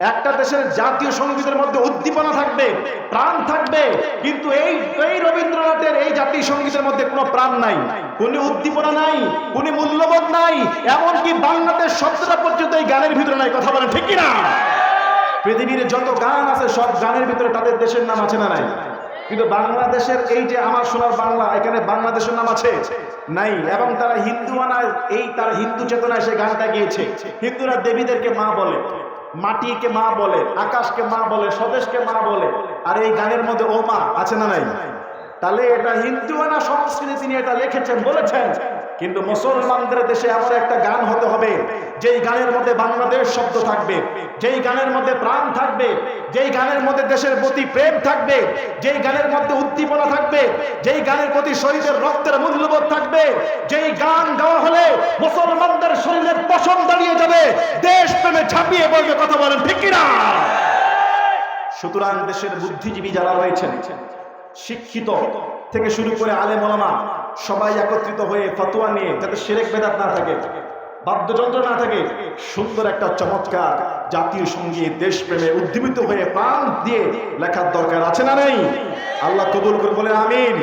একটা দেশের জাতীয় সঙ্গীতের মধ্যে উদ্দীপনা থাকবে, প্রাণ থাকবে, কিন্তু এই এই রবীন্দ্রনাথের এই জাতীয় সঙ্গীতের মধ্যে কোনো প্রাণ নাই, কোনো উদ্দীপনা নাই, কোনো মূল্যবোধ নাই, এমনকি বাংলাদেশ শব্দটা পর্যন্ত এই গানের ভিতরে নাই, কথা বলেন ঠিক কিনা? পৃথিবীর যত গান আছে, সব গানের ভিতরে তাদের দেশের নাম আছে না নাই? কিন্তু বাংলাদেশের এই যে আমার সোনার বাংলা, এখানে বাংলাদেশের নাম আছে? নাই, এবং তারা হিন্দু আনায় এই তারা হিন্দু চেতনায় সে গানটা গিয়েছে। হিন্দুরা দেবীদেরকে মা বলে। মাটিকে মা বলে, আকাশকে মা বলে, স্বদেশকে মা বলে। আর এই গানের মধ্যে ও মা আছে না নাই? তাহলে এটা হিন্দু না সংস্কৃতি তিনি এটা লিখেছেন, বলেছেন। কিন্তু মুসলমানদের দেশে এমন একটা গান হতে হবে। যেই গানের মধ্যে বাংলাদেশ শব্দ থাকবে, যেই গানের মধ্যে প্রাণ থাকবে, যেই গানের মধ্যে দেশের প্রতি প্রেম থাকবে, যেই গানের মধ্যে উদ্দীপনা থাকবে, যেই গানের প্রতি শহীদের রক্তের মূল্যবোধ থাকবে, যেই গান গাওয়া হলে মুসলমানদের শরীরের পশম দাঁড়িয়ে যাবে দেশ প্রেমে ঝাঁপিয়ে পড়বে, কথা বলেন ঠিক কিনা? সুতরাং দেশের বুদ্ধিজীবী যারা রয়েছেন শিক্ষিত থেকে শুরু করে আলেম ওলামা সবাই একত্রিত হয়ে ফতোয়া নিয়ে যাতে সেরেক বেদাত না থাকে, বাদ্যযন্ত্র না থাকে, সুন্দর একটা চমৎকার জাতীয় সংগীত দেশপ্রেমে উদ্দীপিত হয়ে প্রাণ দিয়ে লেখার দরকার আছে না নেই? আল্লাহ কবুল করে বলে আমিন।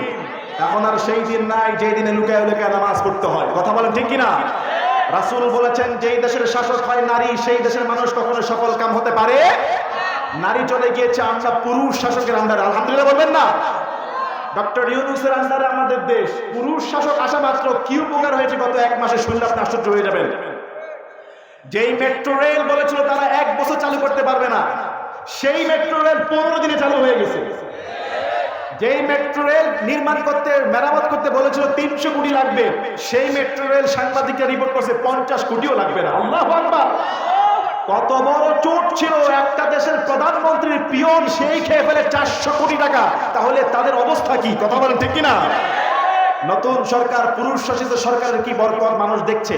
এখন আর সেই দিন নাই যেই দিনে লুকায় লুকায় নামাজ পড়তে হয়। কথা বলেন ঠিক কিনা? রাসূল বলেছেন, যেই দেশের শাসক হয় নারী, সেই দেশের মানুষ কখনো সফল কাম হতে পারে নারী চলে গিয়েছে, আমরা পুরুষ শাসকের আন্ডারে। আলহামদুলিল্লাহ বলবেন না? ডক্টর ইউনুসের আন্ডারে আমাদের দেশ। পুরুষ শাসক আসা মাত্র কি উপকার হয়েছে গত এক মাসে শুনলে আপনি আশ্চর্য হয়ে যাবেন। যেই মেট্রো রেল বলেছিল তারা এক বছর চালু করতে পারবে না, সেই মেট্রো রেল পনেরো দিনে চালু হয়ে গেছে। যেই মেট্রো রেল নির্মাণ করতে, মেরামত করতে বলেছিল তিনশো কোটি লাগবে, সেই মেট্রো রেল সাংবাদিকরা রিপোর্ট করছে পঞ্চাশ কোটিও লাগবে না। আল্লাহ আকবার। কত বড় চোট ছিল একটা দেশের প্রধানমন্ত্রীর পিয়ন সেই খেয়ে ফেলে চারশো কোটি টাকা। তাহলে তাদের অবস্থা কি? কথা বলেন ঠিক কিনা? নতুন সরকার, পুরুষ শাসিত সরকারের কি বরকত মানুষ দেখছে?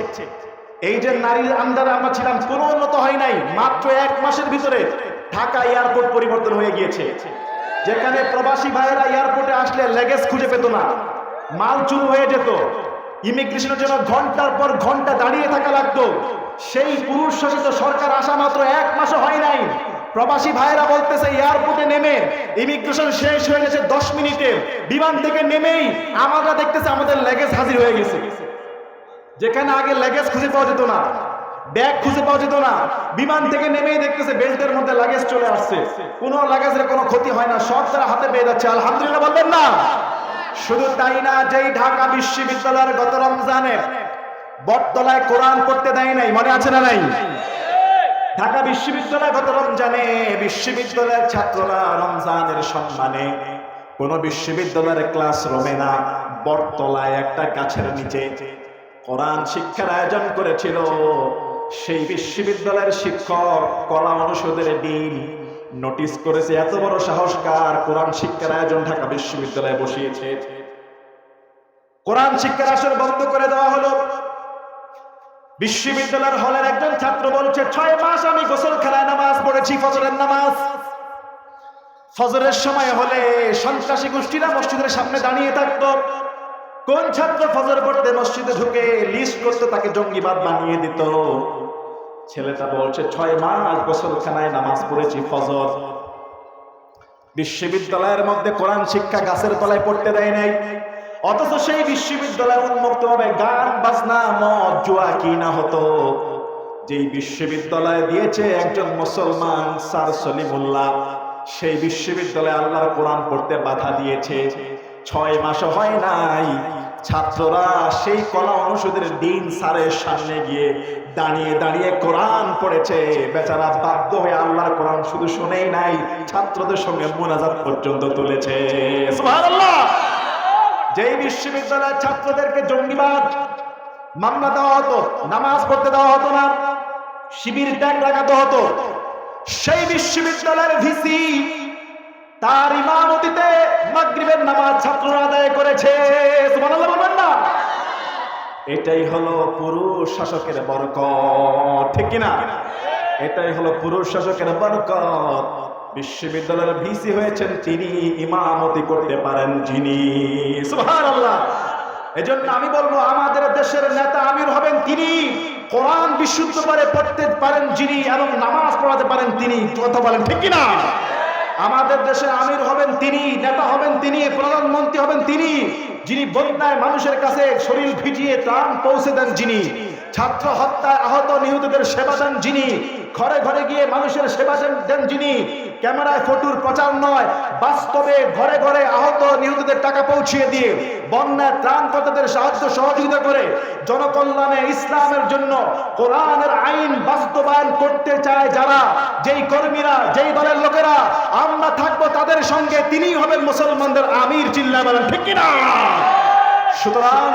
এই যে নারীর আন্দারে আমরা ছিলাম কোনো উন্নত হয় নাই। মাত্র এক মাসের ভিতরে ঢাকা এয়ারপোর্ট পরিবর্তন হয়ে গিয়েছে। যেখানে প্রবাসী ভাইয়েরা এয়ারপোর্টে আসলে লেগেজ খুঁজে পেত না। মাল চুরি হয়ে যেত। ইমিগ্রেশনের জন্য ঘণ্টার পর ঘণ্টা দাঁড়িয়ে থাকা লাগতো। সেই পুরুষ শাসিত সরকার আসা মাত্র এক মাসও হয় নাই। প্রবাসী ভাইরা বলতেছে এয়ারপোর্টে নেমে ইমিগ্রেশন শেষ হয়ে গেছে দশ মিনিটে। বিমান থেকে নেমেই আমরা দেখতেছে আমাদের লেগেজ হাজির হয়ে গেছে। যেখানে আগে লেগেজ খুঁজে পাওয়া যেত না ব্যাগ খুঁজে পাওয়া যেত না। বিমান থেকে নেমেই দেখতেছে বেল্টের মধ্যে লাগেজ চলে আসছে। কোনো লাগেজের কোনো ক্ষতি হয় না, সব তারা হাতে পেয়ে যাচ্ছে। আলহামদুলিল্লাহ বলবেন না? শুধু তাই না, যেই ঢাকা বিশ্ববিদ্যালয়ের গত রমজানে বটতলায় কোরআন পড়তে দেয় নাই, মনে আছে না নাই? ঢাকা বিশ্ববিদ্যালয় গত রমজানে, বিশ্ববিদ্যালয়ের ছাত্ররা রমজানের সম্মানে কোন বিশ্ববিদ্যালয়ের ক্লাস রুমে না, বটতলায় একটা গাছের নিচে কোরআন শিক্ষার আয়োজন করেছিল। সেই বিশ্ববিদ্যালয়ের শিক্ষক কলা অনুষদের ডিন নোটিশ করেছে, এত বড় সাহসকার কোরআন শিক্ষার আয়োজন ঢাকা বিশ্ববিদ্যালয়ে বসিয়েছে। কোরআন শিক্ষার আসর বন্ধ করে দেওয়া হলো। বিশ্ববিদ্যালয়ের হলের একজন ছাত্র বলছে, ছয় মাস আমি গোসল খেলায় নামাজ পড়েছি, ফজরের নামাজ। ফজরের সময় হলে সন্ত্রাসী গোষ্ঠীরা মসজিদের সামনে দাঁড়িয়ে থাকতো। কোন ছাত্র ফজর পড়তে মসজিদে ঢুকে লিস্ট করতো তাকে জঙ্গিবাদ বানিয়ে দিত? ছেলেটা বলছে, ছয় মাস গোসলখানায় নামাজ পড়েছি, ফজর। বিশ্ববিদ্যালয়ের মধ্যে কোরআন শিক্ষা গাছের তলায় পড়তে দেয় নাই। অথচ সেই বিশ্ববিদ্যালয় উন্মুক্ত ভাবে গান, বাজনা, মদ, জুয়া কি না হতো। যেই বিশ্ববিদ্যালয় দিয়েছে একজন মুসলমান, স্যার সলিমুল্লাহ, সেই বিশ্ববিদ্যালয়ে আল্লাহর কোরআন পড়তে বাধা দিয়েছে। ছয় মাস হয় নাই। ছাত্ররা সেই কলা অনুষদের দিন স্যারের সামনে গিয়ে দাঁড়িয়ে দাঁড়িয়ে কোরআন পড়েছে। বেচারা বাধ্য হয়ে আল্লাহর কোরআন শুধু শুনেই নাই, ছাত্রদের সঙ্গে মোনাজাত পর্যন্ত তুলেছে। সুবহানাল্লাহ! যেই বিশ্ববিদ্যালয়ের ছাত্রদেরকে জঙ্গিবাদ, মামলা দেওয়া হতো, নামাজ পড়তে দেওয়া হতো না, শিবির ট্যাগ লাগাতে হতো, সেই বিশ্ববিদ্যালয়ের ভিসি তার ইমামতিতে মাগরিবের নামাজ ছাত্ররা আদায় করেছে। না? এটাই হলো পুরুষ শাসকের বরকত, ঠিক কিনা? এটাই হলো পুরুষ শাসকের বরকত। বিশ্ববিদ্যালয়ের ভিসি হয়েছেন তিনি, ইমামতি করতে পারেন যিনি। সুবহানাল্লাহ। এজন্য আমি বলব, আমাদের দেশের নেতা আমির হবেন তিনি, কোরআন বিশুদ্ধ করে পড়তে পারেন যিনি এবং নামাজ পড়াতে পারেন তিনি। কথা বলেন ঠিক কিনা? আমাদের দেশে আমির হবেন তিনি, নেতা হবেন তিনি, প্রধানমন্ত্রী হবেন তিনি। যিনি বন্যায় মানুষের কাছে শরীর ভিজিয়ে ত্রাণ পৌঁছে দেন যিনি, ছাত্র হত্যায় আহত নিহতদের সেবা দেন যিনি, ঘরে ঘরে গিয়ে মানুষের সেবা দেন- যিনি, ক্যামেরায় ফটোর প্রচার নয়, বাস্তবে ঘরে ঘরে আহত নিহতদের টাকা পৌঁছিয়ে দিয়ে বন্যায় ত্রাণ কর্তাদের সাহায্য সহযোগিতা করে জনকল্যাণে ইসলামের জন্য কোরআনের আইন বাস্তবায়ন করতে চায় যারা, যেই কর্মীরা, যেই দলের লোকেরা, আমরা থাকব তাদের সঙ্গে, তিনিই হবেন মুসলমানদের আমির চিল্লা বলেন, ঠিক কিনা? সুতরাং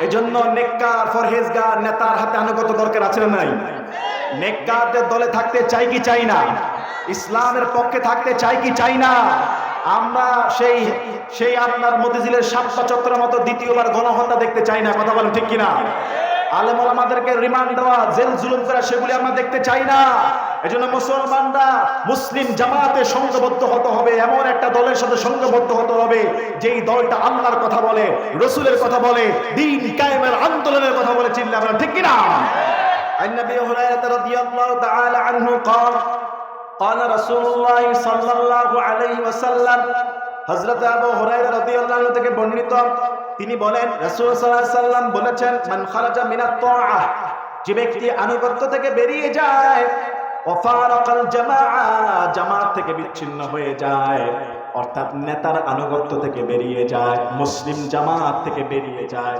এজন্য নেককার, ফরহেজগার, নেতার হাতে আনুগত দরকার আছে না নাই? নেককারদের দলে থাকতে চাই কি চাই না? ইসলামের পক্ষে থাকতে চাই কি চাই না? আমরা সেই সেই আপনার মতিঝিলের সাতটা চত্বরের মতো দ্বিতীয়বার গণহত্যা দেখতে চাই না কথা বলেন ঠিক কিনা আলেমল আমাদেরকে রিমান্ড দেওয়া জেল জুলুম করা সেগুলি আমরা দেখতে চাই না এজন্য মুসলমানরা মুসলিম জামাতে সংঘবদ্ধ হতে হবে এমন একটা দলের সাথে সংঘবদ্ধ হতে হবে যেই দলটা আল্লাহর কথা বলে রসুলের কথা বলে দিন কায়েমের আন্দোলনের কথা বলে চিল্লা বলেন ঠিক কিনা عن ابي هريره رضي الله تعالى عنه قال قال رسول الله صلى الله عليه وسلم হযরত আবু হুরায়রা রাদিয়াল্লাহু আনহু থেকে বর্ণিত তিনি বলেন রাসূল সাল্লাল্লাহু আলাইহি সাল্লাম বলেছেন মান খারাজা মিনাত তাআ যে ব্যক্তি আনুগত্য থেকে বেরিয়ে যায় ওয়াফারাকাল জামাআ জামাত থেকে বিচ্ছিন্ন হয়ে যায় অর্থাৎ নেতার আনুগত্য থেকে বেরিয়ে যায় মুসলিম জামাত থেকে বেরিয়ে যায়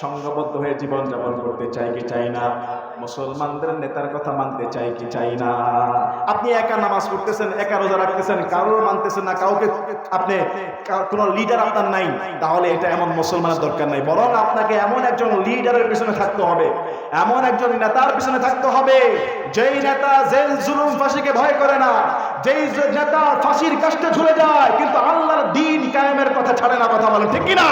সংঘবদ্ধ হয়ে জীবন যাপন করতে চাই কি চাই না? মুসলমানদের নেতার কথা মানতে চাই কি চাই না? আপনি একা নামাজ পড়তেছেন, একা রোজা রাখতেছেন কারোর মানতেছেন না, কাউকে আপনি কোনো লিডার আপনার নাই, তাহলে এটা এমন মুসলমানের দরকার নাই। বরং আপনাকে এমন একজন লিডারের পিছনে থাকতে হবে, এমন একজন নেতার পিছনে থাকতে হবে, যেই নেতা জেল, জুলুম, ফাঁসিকে ভয় করে না, যেই নেতা ফাঁসির কাষ্টে ঝুলে যায়, কিন্তু আল্লাহর দিন কায়েমের কথা ছাড়ে না, কথা বলেন ঠিক কিনা?